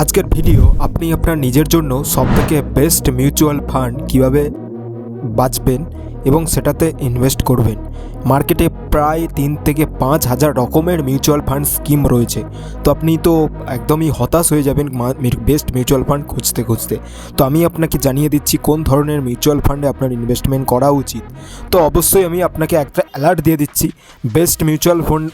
আজকের ভিডিও আপনি আপনার নিজের জন্য সবথেকে বেস্ট মিউচুয়াল ফান্ড কীভাবে বাঁচবেন এবং সেটাতে ইনভেস্ট করবেন। মার্কেটে প্রায় তিন থেকে পাঁচ হাজার রকমের মিউচুয়াল ফান্ড স্কিম রয়েছে। তো আপনি তো একদমই হতাশ হয়ে যাবেন বেস্ট মিউচুয়াল ফান্ড খুঁজতে খুঁজতে। তো আমি আপনাকে জানিয়ে দিচ্ছি কোন ধরনের মিউচুয়াল ফান্ডে আপনার ইনভেস্টমেন্ট করা উচিত। তো অবশ্যই আমি আপনাকে একটা অ্যালার্ট দিয়ে দিচ্ছি, best mutual fund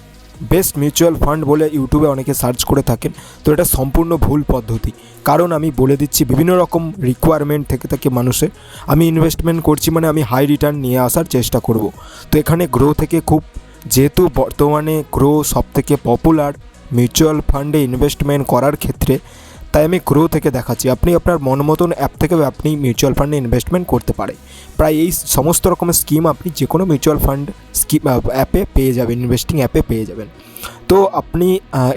best mutual fund বলে ইউটিউবে অনেকে সার্চ করে থাকেন। তো এটা সম্পূর্ণ ভুল পদ্ধতি। কারণ আমি বলে দিচ্ছি, বিভিন্ন রকম রিকোয়ারমেন্ট থেকে থাকে মানুষের। আমি ইনভেস্টমেন্ট করছি মানে আমি হাই রিটার্ন নিয়ে আসার চেষ্টা করব। তো এখানে গ্রো থেকে খুব, যেহেতু বর্তমানে গ্রো সবথেকে পপুলার মিউচুয়াল ফান্ডে ইনভেস্টমেন্ট করার ক্ষেত্রে তাই আমি গ্রো থেকে দেখাচ্ছি। আপনি আপনার মন মতন অ্যাপ থেকে আপনি মিউচুয়াল ফান্ডে ইনভেস্টমেন্ট করতে পারে প্রায় এই সমস্ত রকমের স্কিম আপনি যে কোনো মিউচুয়াল ফান্ড স্কিম অ্যাপে পেয়ে যাবেন ইনভেস্টিং অ্যাপে পেয়ে যাবেন। তো আপনি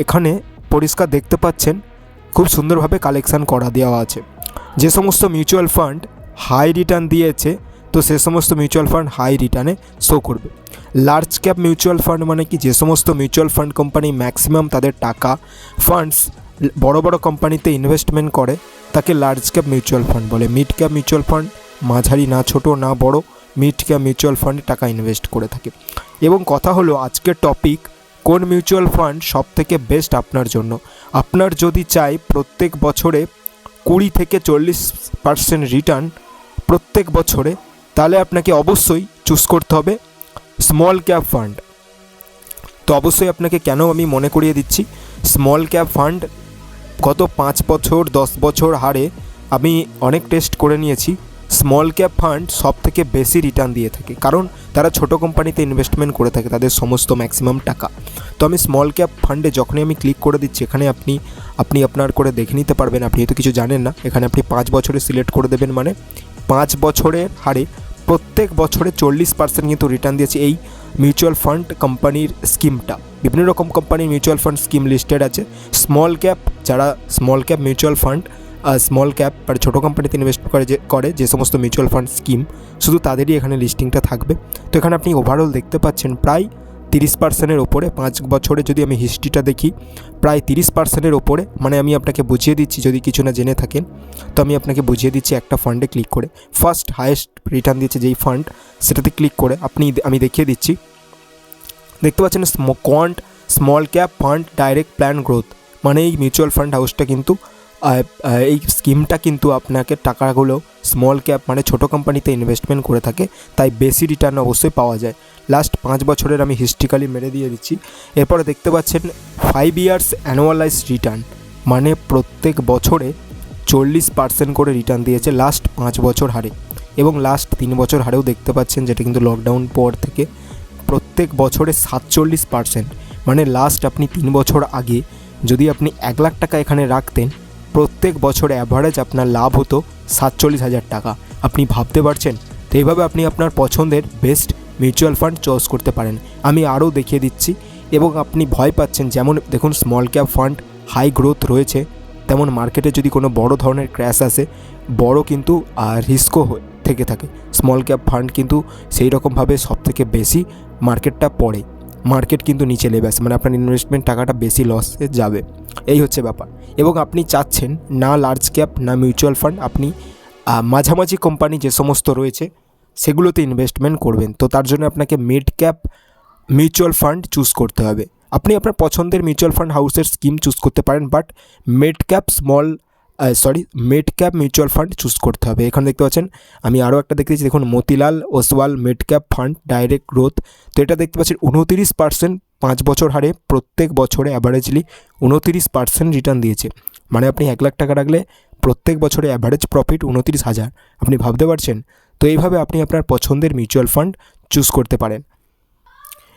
এখানে পরিষ্কার দেখতে পাচ্ছেন, খুব সুন্দরভাবে কালেকশান করা দেওয়া আছে। যে সমস্ত মিউচুয়াল ফান্ড হাই রিটার্ন দিয়েছে, তো সে সমস্ত মিউচুয়াল ফান্ড হাই রিটার্নে শো করবে। লার্জ ক্যাপ মিউচুয়াল ফান্ড মানে কি? যে সমস্ত মিউচুয়াল ফান্ড কোম্পানি ম্যাক্সিমাম তাদের টাকা ফান্ডস বড় বড় কোম্পানিতে ইনভেস্টমেন্ট করে, তাকে লার্জ ক্যাপ মিউচুয়াল ফান্ড বলে। মিড ক্যাপ মিউচুয়াল ফান্ড মাঝারি না ছোট না বড় মিড ক্যাপ মিউচুয়াল ফান্ডে টাকা ইনভেস্ট করে থাকে। এবং কথা হলো, আজকের টপিক কোন মিউচুয়াল ফান্ড সব থেকে বেস্ট আপনার জন্য? আপনার যদি চাই প্রত্যেক বছরে কুড়ি থেকে চল্লিশ পার্সেন্ট রিটার্ন প্রত্যেক বছরে, তাহলে আপনাকে অবশ্যই চুজ করতে হবে স্মল ক্যাপ ফান্ড তো অবশ্যই আপনাকে কেন আমি মনে করিয়ে দিচ্ছি? স্মল ক্যাপ ফান্ড গত পাঁচ বছর, দশ বছর হারে আমি অনেক টেস্ট করে নিয়েছি। স্মল ক্যাপ ফান্ড সব থেকে বেশি রিটার্ন দিয়ে থাকে। কারণ তারা ছোট কোম্পানিতে ইনভেস্টমেন্ট করে থাকে, তাদের সমস্ত ম্যাক্সিমাম টাকা। তো আমি স্মল ক্যাপ ফান্ডে যখনই আমি ক্লিক করে দিচ্ছি, এখানে আপনি আপনি আপনার করে দেখে নিতে পারবেন। আপনি হয়তো কিছু জানেন না। এখানে আপনি পাঁচ বছরে সিলেক্ট করে দেবেন মানে পাঁচ বছরের হারে প্রত্যেক বছরে চল্লিশ পার্সেন্ট কিন্তু রিটার্ন দিয়েছে। এই মিউচুয়াল ফান্ড কোম্পানির স্কিমটা। বিভিন্ন রকম কোম্পানির মিউচুয়াল ফান্ড স্কিম লিস্টেড আছে। স্মল ক্যাপ যারা small cap mutual fund small cap আর ছোটো কোম্পানিতে ইনভেস্ট করে যে করে যে সমস্ত মিউচুয়াল ফান্ড স্কিম, শুধু তাদেরই এখানে লিস্টিংটা থাকবে। তো এখানে আপনি ওভারঅল দেখতে পাচ্ছেন প্রায় তিরিশ পার্সেন্টের ওপরে, পাঁচ বছরে যদি আমি হিস্ট্রিটা দেখি, প্রায় তিরিশ পার্সেন্টের ওপরে মানে আমি আপনাকে বুঝিয়ে দিচ্ছি, যদি কিছু না জেনে থাকেন, তো আমি আপনাকে বুঝিয়ে দিচ্ছি একটা ফান্ডে ক্লিক করে। ফার্স্ট হায়েস্ট রিটার্ন দিয়েছে যেই ফান্ড সেটাতে ক্লিক করে, আপনি আমি দেখিয়ে দিচ্ছি। দেখতে পাচ্ছেন quant small cap fund direct plan growth মানে এই মিউচুয়াল ফান্ড হাউসটা কিন্তু এই স্কিমটা কিন্তু আপনাকে টাকাগুলো স্মল ক্যাপ মানে ছোটো কোম্পানিতে ইনভেস্টমেন্ট করে থাকে, তাই বেশি রিটার্ন অবশ্যই পাওয়া যায়। লাস্ট পাঁচ বছরের আমি হিস্ট্রিক্যালি মেরে দিয়ে দিচ্ছি। এরপরে দেখতে পাচ্ছেন ফাইভ ইয়ার্স অ্যানুয়ালাইজ রিটার্ন মানে প্রত্যেক বছরে চল্লিশ পার্সেন্ট করে রিটার্ন দিয়েছে লাস্ট পাঁচ বছর হারে। এবং লাস্ট তিন বছর হারেও দেখতে পাচ্ছেন যেটা কিন্তু লকডাউন পর থেকে প্রত্যেক বছরে সাতচল্লিশ পার্সেন্ট মানে লাস্ট আপনি তিন বছর আগে যদি আপনি এক লাখ টাকা এখানে রাখতেন প্রত্যেক বছর অ্যাভারেজ আপনার লাভ হতো সাতচল্লিশ হাজার টাকা। আপনি ভাবতে পারছেন? তো এইভাবে আপনি আপনার পছন্দের বেস্ট মিউচুয়াল ফান্ড চয়েস করতে পারেন। আমি আরও দেখিয়ে দিচ্ছি এবং আপনি ভয় পাচ্ছেন, যেমন দেখুন small cap fund high growth রয়েছে, তেমন মার্কেটে যদি কোনো বড় ধরনের ক্র্যাশ আসে, বড় কিন্তু রিস্কও থেকে থাকে। স্মল ক্যাপ ফান্ড কিন্তু সেই রকমভাবে সব থেকে বেশি মার্কেটটা পড়ে। মার্কেট কিন্তু নিচে নেবে আসে মানে আপনার ইনভেস্টমেন্ট টাকাটা বেশি লসে যাবে। এই হচ্ছে ব্যাপার। এবং আপনি চাচ্ছেন না লার্জ ক্যাপ না মিউচুয়াল ফান্ড আপনি মাঝামাঝি কোম্পানি যে সমস্ত রয়েছে, সেগুলোতে ইনভেস্টমেন্ট করবেন। তো তার জন্য আপনাকে mid cap mutual fund choose করতে হবে। আপনি আপনার পছন্দের মিউচুয়াল ফান্ড হাউসের স্কিম চুজ করতে পারেন but mid cap small sorry mid cap mutual fund choose করতে হবে। এখানে দেখতে পাচ্ছেন, আমি আরও একটা দেখতে দেখুন, Motilal, Oswal mid cap fund direct growth তো এটা দেখতে পাচ্ছেন, উনতিরিশ পার্সেন্ট পাঁচ বছর হারে, প্রত্যেক বছরে অ্যাভারেজলি উনতিরিশ পার্সেন্ট রিটার্ন দিয়েছে। মানে আপনি এক লাখ টাকা রাখলে প্রত্যেক বছরে অ্যাভারেজ প্রফিট উনতিরিশ হাজার। আপনি ভাবতে পারছেন? তো এইভাবে আপনি আপনার পছন্দের মিউচুয়াল ফান্ড চুজ করতে পারেন।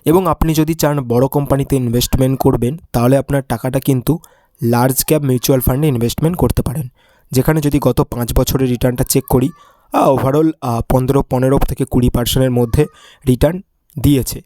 এবং আপনি যদি চান বড় কোম্পানিতে ইনভেস্টমেন্ট করবেন, তাহলে আপনার টাকাটা কিন্তু লার্জ ক্যাপ মিউচুয়াল ফান্ডে ইনভেস্টমেন্ট করতে পারেন। যেখানে যদি গত পাঁচ বছরের রিটার্নটা চেক করি ওভারঅল পনেরো পনেরো থেকে কুড়ি পার্সেন্টের মধ্যে রিটার্ন দিয়েছে।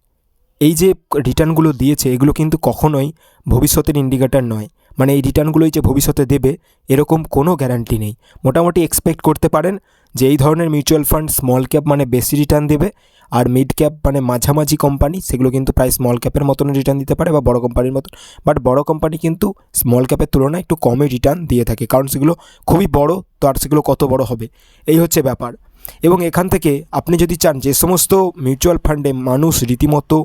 এই যে রিটার্নগুলো দিয়েছে, এগুলো কিন্তু কখনোই ভবিষ্যতের ইন্ডিকেটার নয়। মানে এই রিটার্নগুলোই যে ভবিষ্যতে দেবে, এরকম কোনো গ্যারান্টি নেই। মোটামুটি এক্সপেক্ট করতে পারেন যে এই ধরনের মিউচুয়াল ফান্ড স্মল ক্যাপ মানে বেশি রিটার্ন দেবে আর মিড ক্যাপ মানে মাঝামাঝি কোম্পানি সেগুলো কিন্তু প্রায় স্মল ক্যাপের মতন রিটার্ন দিতে পারে বা বড় কোম্পানির মতন। বাট বড় কোম্পানি কিন্তু স্মল ক্যাপের তুলনায় একটু কমই রিটার্ন দিয়ে থাকে, কারণ সেগুলো খুবই বড়, তো আর সেগুলো কত বড় হবে? এই হচ্ছে ব্যাপার। এবং এখান থেকে আপনি যদি চান যে সমস্ত মিউচুয়াল ফান্ডে মানুষ রীতিমতো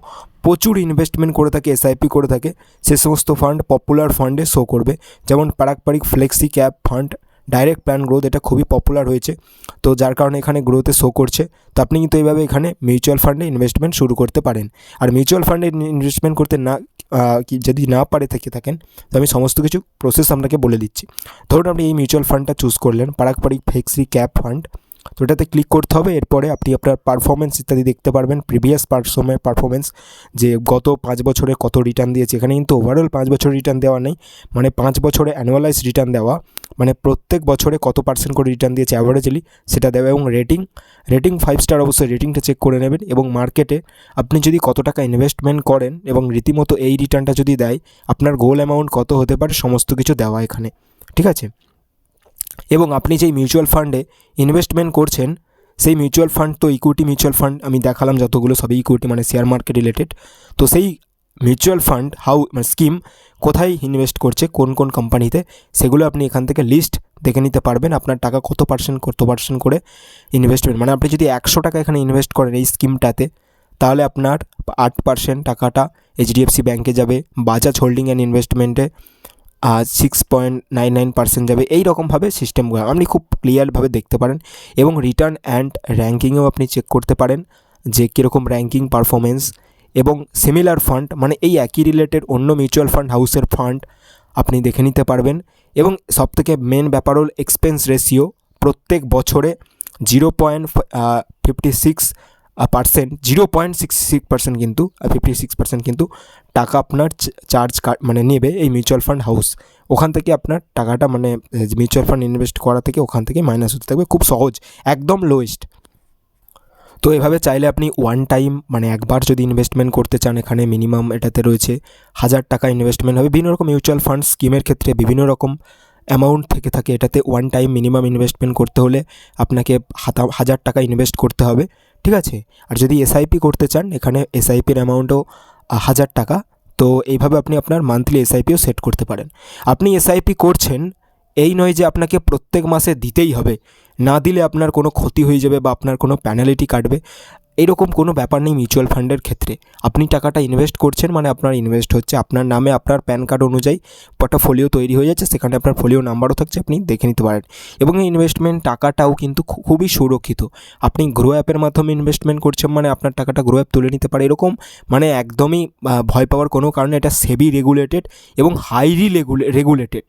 প্রচুর ইনভেস্টমেন্ট করে থাকে এসআইপি করে থাকে। সে সমস্ত ফান্ড পপুলার ফান্ডে শো করবে। যেমন Parag Parikh flexi cap fund direct plan growth এটা খুবই পপুলার হয়েছে। তো যার কারণে এখানে গ্রোথে শো করছে। তো আপনি কিন্তু এইভাবে এখানে মিউচুয়াল ফান্ডে ইনভেস্টমেন্ট শুরু করতে পারেন। আর মিউচুয়াল ফান্ডে ইনভেস্টমেন্ট করতে না কি যদি না পারে থেকে থাকেন, তো আমি সমস্ত কিছু প্রসেস আপনাকে বলে দিচ্ছি। ধরুন আপনি এই মিউচুয়াল ফান্ডটা চুজ করলেন পারাকপারিক ফ্লেক্সি ক্যাপ ফান্ড তো এটাতে ক্লিক করতে হবে, এরপরে আপনি আপনার পারফরমেন্স ইত্যাদি দেখতে পারবেন প্রিভিয়াস পারফর্মের পারফরমেন্স যে গত পাঁচ বছরে কত রিটার্ন দিয়েছে। এখানে কিন্তু ওভারঅল পাঁচ বছর রিটার্ন দেওয়া নেই মানে পাঁচ বছরে অ্যানুয়ালাইজ রিটার্ন দেওয়া মানে প্রত্যেক বছরে কত পার্সেন্ট করে রিটার্ন দিয়েছে অ্যাভারেজলি সেটা দেওয়া এবং রেটিং রেটিং ফাইভ স্টার অবশ্যই রেটিংটা চেক করে নেবেন এবং মার্কেটে আপনি যদি কত টাকা ইনভেস্টমেন্ট করেন এবং রীতিমতো এই রিটার্নটা যদি দেয়, আপনার গোল অ্যামাউন্ট কত হতে পারে, সমস্ত কিছু দেওয়া এখানে, ঠিক আছে? এবং আপনি যেই মিউচুয়াল ফান্ডে ইনভেস্টমেন্ট করছেন, সেই মিউচুয়াল ফান্ড তো ইকুইটি মিউচুয়াল ফান্ড আমি দেখালাম যতগুলো সবই ইকুইটি মানে শেয়ার মার্কেট রিলেটেড তো সেই মিউচুয়াল ফান্ড হাউ মানে স্কিম কোথায় ইনভেস্ট করছে, কোন কোন কোম্পানিতে সেগুলো আপনি এখান থেকে লিস্ট দেখে নিতে পারবেন। আপনার টাকা কত পার্সেন্ট কত পার্সেন্ট করে ইনভেস্টমেন্ট মানে আপনি যদি একশো টাকা এখানে ইনভেস্ট করেন এই স্কিমটাতে তাহলে আপনার আট পার্সেন্ট টাকাটা এইচডিএফসি ব্যাঙ্কে যাবে Bajaj holding and ইনভেস্টমেন্টে six point nine nine percent যাবে। এই রকমভাবে সিস্টেমগুলো আপনি খুব ক্লিয়ারভাবে দেখতে পারেন এবং রিটার্ন অ্যান্ড র্যাঙ্কিংয়েও আপনি চেক করতে পারেন যে কীরকম র্যাঙ্কিং পারফরমেন্স এবং সিমিলার ফান্ড মানে এই একই রিলেটেড অন্য মিউচুয়াল ফান্ড হাউসের ফান্ড আপনি দেখে নিতে পারবেন এবং সবথেকে মেন ব্যাপার হল এক্সপেন্স রেশিও প্রত্যেক বছরে zero point fifty six percent zero point six six percent কিন্তু ফিফটি সিক্স পার্সেন্ট কিন্তু টাকা আপনার চার্জ মানে নেবে এই মিউচুয়াল ফান্ড হাউস ওখান থেকে আপনার টাকাটা মানে মিউচুয়াল ফান্ড ইনভেস্ট করা থেকে ওখান থেকে মাইনাস হতে থাকবে, খুব সহজ, একদম লোয়েস্ট তো এভাবে চাইলে আপনি ওয়ান টাইম মানে একবার যদি ইনভেস্টমেন্ট করতে চান, এখানে মিনিমাম এটাতে রয়েছে হাজার টাকা ইনভেস্টমেন্ট হবে। বিভিন্ন রকম মিউচুয়াল ফান্ড স্কিমের ক্ষেত্রে বিভিন্ন রকম অ্যামাউন্ট থেকে থাকে এটাতে ওয়ান টাইম মিনিমাম ইনভেস্টমেন্ট করতে হলে আপনাকে হাতা, হাজার টাকা ইনভেস্ট করতে হবে, ঠিক আছে? আর যদি এসআইপি করতে চান, এখানে এসআইপির অ্যামাউন্টও হাজার টাকা, তো এইভাবে আপনি আপনার মান্থলি এসআইপিও সেট করতে পারেন। আপনি এসআইপি করছেন, এই নয় যে আপনাকে প্রত্যেক মাসে দিতেই হবে, না দিলে আপনার কোনো ক্ষতি হয়ে যাবে বা আপনার কোনো প্যানালিটি কাটবে। এরকম কোনো ব্যাপার নেই মিউচুয়াল ফান্ডের ক্ষেত্রে। আপনি টাকাটা ইনভেস্ট করছেন মানে আপনার ইনভেস্ট হচ্ছে। আপনার নামে আপনার প্যান কার্ড অনুযায়ী একটা ফোলিও তৈরি হয়ে যাচ্ছে, সেখানে আপনার ফোলিও নাম্বারও থাকছে, আপনি দেখে নিতে পারেন। এবং এই ইনভেস্টমেন্ট টাকাটাও কিন্তু খুবই সুরক্ষিত। আপনি গ্রো অ্যাপের মাধ্যমে ইনভেস্টমেন্ট করছেন মানে আপনার টাকাটা গ্রো অ্যাপ তুলে নিতে পারে এরকম। মানে একদমই ভয় পাওয়ার কোনো কারণে এটা সেবি রেগুলেটেড এবং হাইলি রেগুলেটেড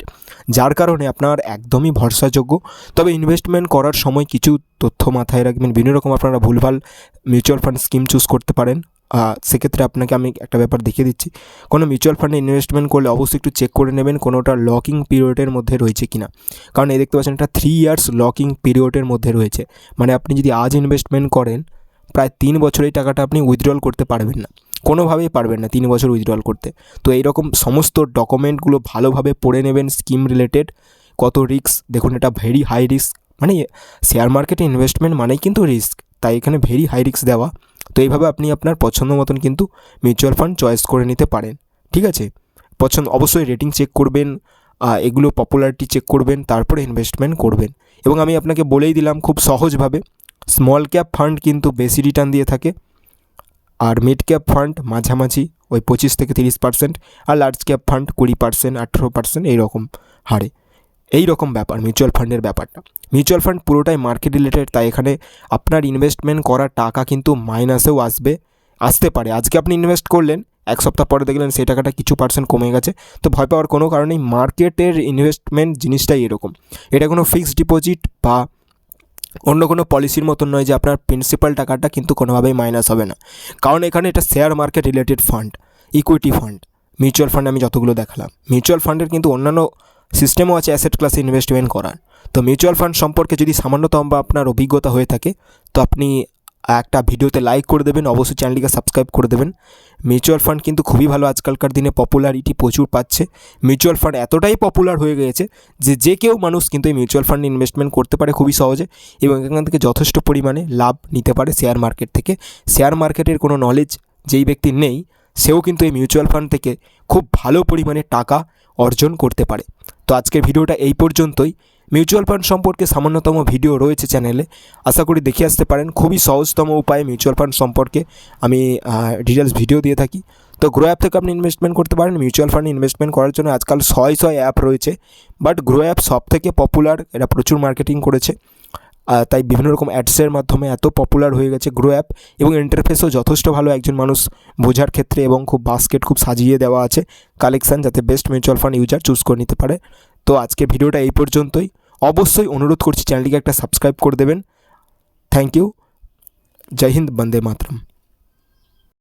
যার কারণে আপনার একদমই ভরসাযোগ্য। তবে ইনভেস্টমেন্ট করার সময় কিছু তথ্য মাথায় রাখবেন। বিভিন্ন রকম আপনারা ভুলভাল মিউচুয়াল ফান্ড স্কিম চুজ করতে পারেন। সেক্ষেত্রে আপনাকে আমি একটা ব্যাপার দেখিয়ে দিচ্ছি। কোনো মিউচুয়াল ফান্ডে ইনভেস্টমেন্ট করলে অবশ্যই একটু চেক করে নেবেন কোনোটা লকিং পিরিয়ডের মধ্যে রয়েছে কিনা। কারণ এই দেখতে পাচ্ছেন এটা থ্রি ইয়ার্স লকিং পিরিয়ডের মধ্যে রয়েছে। মানে আপনি যদি আজ ইনভেস্টমেন্ট করেন, প্রায় তিন বছর এই টাকাটা আপনি উইথড্রল করতে পারবেন না। কোনোভাবেই পারবেন না তিন বছর উইথড্রল করতে। তো এইরকম সমস্ত ডকুমেন্টগুলো ভালোভাবে পড়ে নেবেন স্কিম রিলেটেড কত রিস্ক দেখুন এটা ভেরি হাই রিস্ক মানে শেয়ার মার্কেটে ইনভেস্টমেন্ট মানেই কিন্তু রিস্ক তাই এখানে ভেরি হাই রিস্ক দেওয়া। তো এইভাবে আপনি আপনার পছন্দ মতন কিন্তু মিউচুয়াল ফান্ড চয়েস করে নিতে পারেন, ঠিক আছে? পছন্দ, অবশ্যই রেটিং চেক করবেন এগুলো পপুলারিটি চেক করবেন, তারপরে ইনভেস্টমেন্ট করবেন। এবং আমি আপনাকে বলেই দিলাম খুব সহজভাবে স্মল ক্যাপ ফান্ড কিন্তু বেশি রিটার্ন দিয়ে থাকে, আর মিড ক্যাপ ফান্ড মাঝামাঝি, ওই পঁচিশ থেকে তিরিশ পার্সেন্ট আর লার্জ ক্যাপ ফান্ড কুড়ি পার্সেন্ট আঠেরো পার্সেন্ট এইরকম হারে। এই রকম ব্যাপার মিউচুয়াল ফান্ডের ব্যাপারটা। মিউচুয়াল ফান্ড পুরোটাই মার্কেট রিলেটেড তাই এখানে আপনার ইনভেস্টমেন্ট করা টাকা কিন্তু মাইনাসেও আসবে, আসতে পারে। আজকে আপনি ইনভেস্ট করলেন, এক সপ্তাহ পরে দেখলেন সেই টাকাটা কিছু পার্সেন্ট কমে গেছে, তো ভয় পাওয়ার কোনো কারণেই মার্কেটের ইনভেস্টমেন্ট জিনিসটাই এরকম। এটা কোনো ফিক্সড ডিপোজিট বা অন্য কোনো পলিসির মতন নয় যে আপনার প্রিন্সিপাল টাকাটা কিন্তু কোনোভাবেই মাইনাস হবে না। কারণ এখানে এটা share market related fund equity fund mutual fund আমি যতগুলো দেখালাম। মিউচুয়াল ফান্ডের কিন্তু অন্যান্য সিস্টেমও আছে অ্যাসেট ক্লাসে ইনভেস্টমেন্ট করার। তো মিউচুয়াল ফান্ড সম্পর্কে যদি সামান্যতম বা আপনার অভিজ্ঞতা হয়ে থাকে, তো আপনি একটা ভিডিওতে লাইক করে দেবেন, অবশ্যই চ্যানেলটিকে সাবস্ক্রাইব করে দেবেন। মিউচুয়াল ফান্ড কিন্তু খুবই ভালো আজকালকার দিনে পপুলারিটি প্রচুর পাচ্ছে। মিউচুয়াল ফান্ড এতটাই পপুলার হয়ে গিয়েছে যে যে কেউ মানুষ কিন্তু এই মিউচুয়াল ফান্ডে ইনভেস্টমেন্ট করতে পারে খুবই সহজে এবং এখান থেকে যথেষ্ট পরিমাণে লাভ নিতে পারে শেয়ার মার্কেট থেকে। শেয়ার মার্কেটের কোনো নলেজ যেই ব্যক্তির নেই, সেও কিন্তু এই মিউচুয়াল ফান্ড থেকে খুব ভালো পরিমাণে টাকা অর্জন করতে পারে। তো আজকের ভিডিওটা এই পর্যন্তই। মিউচুয়াল ফান্ড সম্পর্কে সামান্যতম ভিডিও রয়েছে চ্যানেলে। আশা করি দেখে আসতে পারেন। খুবই সহজতম উপায়ে মিউচুয়াল ফান্ড সম্পর্কে আমি ডিটেলস ভিডিও দিয়ে থাকি। তো গ্রো অ্যাপ থেকে আপনি ইনভেস্টমেন্ট করতে পারেন। মিউচুয়াল ফান্ডে ইনভেস্টমেন্ট করার জন্য আজকাল শয় শয় অ্যাপ রয়েছে। বাট গ্রো অ্যাপ সব থেকে পপুলার এটা প্রচুর মার্কেটিং করেছে। তাই বিভিন্ন রকম অ্যাডসের মাধ্যমে এত পপুলার হয়ে গেছে গ্রো অ্যাপ এবং ইন্টারফেসও যথেষ্ট ভালো একজন মানুষ বোঝার ক্ষেত্রে এবং খুব বাস্কেট খুব সাজিয়ে দেওয়া আছে কালেকশান যাতে best mutual fund user choose করে নিতে পারে। তো আজকে ভিডিওটা এই পর্যন্তই। অবশ্যই অনুরোধ করছি চ্যানেলটিকে একটা সাবস্ক্রাইব করে দেবেন। থ্যাংক ইউ জয় হিন্দ, বন্দে মাতরম।